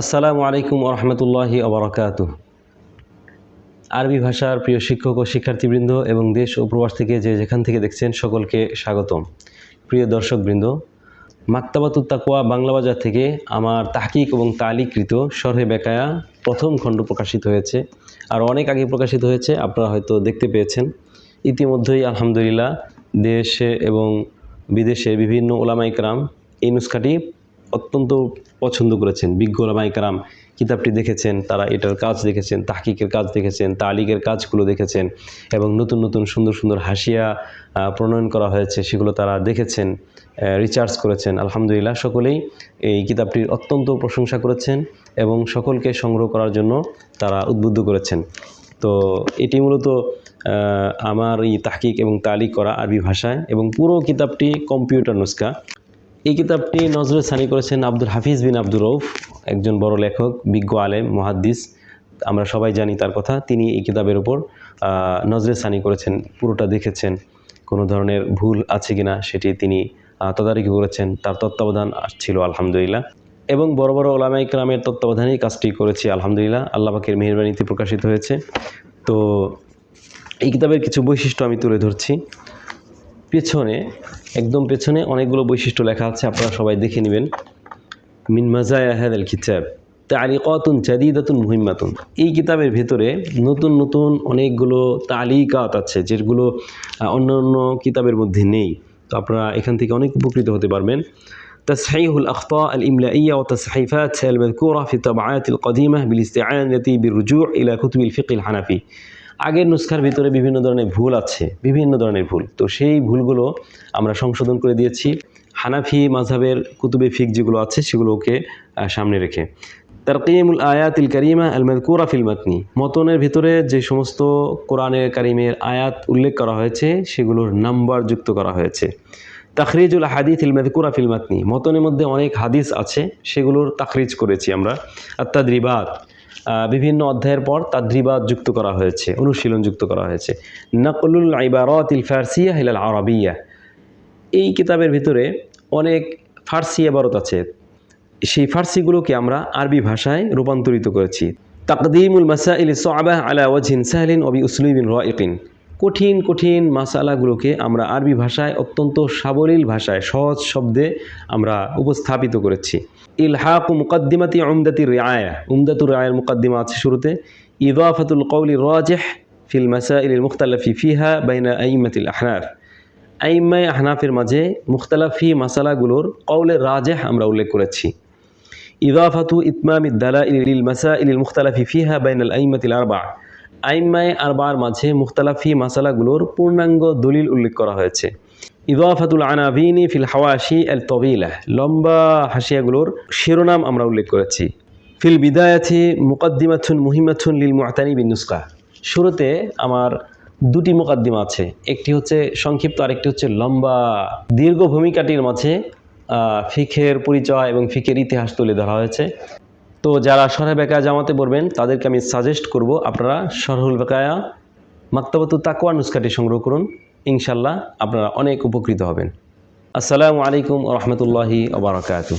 আসসালামু আলাইকুম রহমতুল্লাহি আবরকাত আরবি ভাষার প্রিয় শিক্ষক ও শিক্ষার্থীবৃন্দ এবং দেশ ও প্রবাস থেকে যে যেখান থেকে দেখছেন সকলকে স্বাগতম। প্রিয় দর্শকবৃন্দ, মাক্তাবাতুত তাকুয়া বাংলা বাজার থেকে আমার তাহকিক এবং তালিকৃত সরহে বেকায়া প্রথম খণ্ড প্রকাশিত হয়েছে আর অনেক আগে প্রকাশিত হয়েছে, আপনারা হয়তো দেখতে পেয়েছেন। ইতিমধ্যেই আলহামদুলিল্লাহ দেশে এবং বিদেশে বিভিন্ন ওলামাইকরাম এই নুস্খাটি অত্যন্ত পছন্দ করেছেন। বিজ্ঞ ওলামাইকরাম কিতাবটি দেখেছেন, তারা এটার কাজ দেখেছেন, তাহকিকের কাজ দেখেছেন তালিকের কাজগুলো দেখেছেন এবং নতুন নতুন সুন্দর সুন্দর হাসিয়া প্রণয়ন করা হয়েছে, সেগুলো তারা দেখেছেন রিচার্জ করেছেন। আলহামদুলিল্লাহ সকলেই এই কিতাবটির অত্যন্ত প্রশংসা করেছেন এবং সকলকে সংগ্রহ করার জন্য তারা উদ্বুদ্ধ করেছেন। তো এটি মূলত আমার এই তাহকিক এবং তালিক করা আরবি ভাষায় এবং পুরো কিতাবটি কম্পিউটার নুস্কা এই কিতাবটি নজরে সানি করেছেন আব্দুল হাফিজ বিন আব্দুর রৌফ একজন বড় লেখক বিজ্ঞ আলেম মহাদ্দিস। আমরা সবাই জানি তার কথা। তিনি এই কিতাবের আহ, নজরে সানি করেছেন পুরোটা দেখেছেন। কোনো ধরনের ভুল আছে কিনা সেটি তিনি তদারকি করেছেন। তার তত্ত্বাবধান ছিল আলহামদুলিল্লাহ। এবং বড় বড় ওলামা ইকরামের তত্ত্বাবধানেই কাজটি করেছি আলহামদুলিল্লাহ। আল্লাহ পাকের মেহরবানিতে প্রকাশিত হয়েছে। তো এই কিতাবের কিছু বৈশিষ্ট্য আমি তুলে ধরছি। পেছনে একদম পেছনে অনেকগুলো বৈশিষ্ট্য লেখা আছে আপনারা সবাই দেখে নেবেন মিন মাজায়া হাদাল কিতাব তালিকাতুন জাদিদাতুন মুহিম্মাতুন এই কিতাবের ভেতরে নতুন নতুন অনেকগুলো তালিকাত আছে যেগুলো আহ, অন্য অন্য কিতাবের মধ্যে নেই তো আপনারা এখান থেকে অনেক উপকৃত হতে পারবেন تصحيح الأخطاء الإملائية والتصحيفات المذكورة في الطبعات القديمة بالاستعانة بالرجوع إلى كتب الفقه الحنفي আগের নুস্খার ভিতরে বিভিন্ন ধরনের ভুল আছে বিভিন্ন ধরনের ভুল। তো সেই ভুলগুলো আমরা সংশোধন করে দিয়েছি। হানাফি মাঝহাবের কুতুবে ফিক যেগুলো আছে সেগুলোকে সামনে রেখে। তারকিমুল আয়াতিল কারিমা আল মাযকুরা ফিল মাতনি। মতনের ভিতরে যে সমস্ত কোরআনের কারিমের আয়াত উল্লেখ করা হয়েছে সেগুলোর নাম্বার যুক্ত করা হয়েছে। তাখরিজুল হাদিস ইল মাযকুরা ফিল মাতনি। মতনের মধ্যে অনেক হাদিস আছে সেগুলোর তাখরিজ করেছি আমরা। আহ, বিভিন্ন অধ্যায়ের পর তাদ্রিবাদ যুক্ত করা হয়েছে, অনুশীলন যুক্ত করা হয়েছে। নকলুল ইবারাত ইল ফারসিয়া হিলাল আরবিয়া। এই কিতাবের ভিতরে অনেক ফার্সি এবারত আছে। সেই ফার্সিগুলোকে আমরা আরবি ভাষায় রূপান্তরিত করেছি। তাকদিমুল মাসাইল সোয়াবাহ আলা ওয়াজিন সাহলিন অবি উসলুবিন রাইকিন। কঠিন কঠিন মাসালাগুলোকে আমরা আরবি ভাষায় অত্যন্ত সাবলীল ভাষায়, সহজ শব্দে আমরা উপস্থাপিত করেছি। ইলহাক মুকদ্দিমাতি উমদাতি রিআয়া। উমদাতুর রায়ের মুকদ্দিমা আছে শুরুতে। ইদাফাতুল কৌলি রাজেহ ফিল মাসাইল মুখতালাফি ফিহা বাইনা আইমাতিল আহনার আইম্মাই আহনাফের মাঝে মুখতালাফি মাসালাগুলোর কৌলের রাজেহ আমরা উল্লেখ করেছি। ইদাফাতু ইতমামি দালা ইল মাসা ইল মুখতালাফি ফিহা বাইনাল আইমাতিল আরবা আইম্মাই আরবার মাঝে মুখতালাফি মাসালাগুলোর পূর্ণাঙ্গ দলিল উল্লেখ করা হয়েছে। ইদাফাতুল আনাবিনী ফিল হাওয়াশি এল তবিলা, লম্বা হাসিয়াগুলোর শিরোনাম আমরা উল্লেখ করেছি। ফিল বিদায়াতি মুকদ্দিমাথুন মুহিমাথুন লিল মুআতানি বিন নুসকা। শুরুতে আমার দুটি মোকাদ্দিমা আছে, একটি হচ্ছে সংক্ষিপ্ত, আরেকটি হচ্ছে লম্বা। দীর্ঘ ভূমিকাটির মাঝে ফিখের পরিচয় এবং ফিখের ইতিহাস তুলে ধরা হয়েছে। তো যারা সরহে বেকায়া জামাতে পড়বেন, তাদেরকে আমি সাজেস্ট করব আপনারা সরহুল বেকায়া, মাক্তাবতু তাকওয়া নুসখাটি সংগ্রহ করুন। ইনশাল্লাহ আপনারা অনেক উপকৃত হবেন। আসসালামু আলাইকুম রহমতুল্লাহি ওবরাকাতু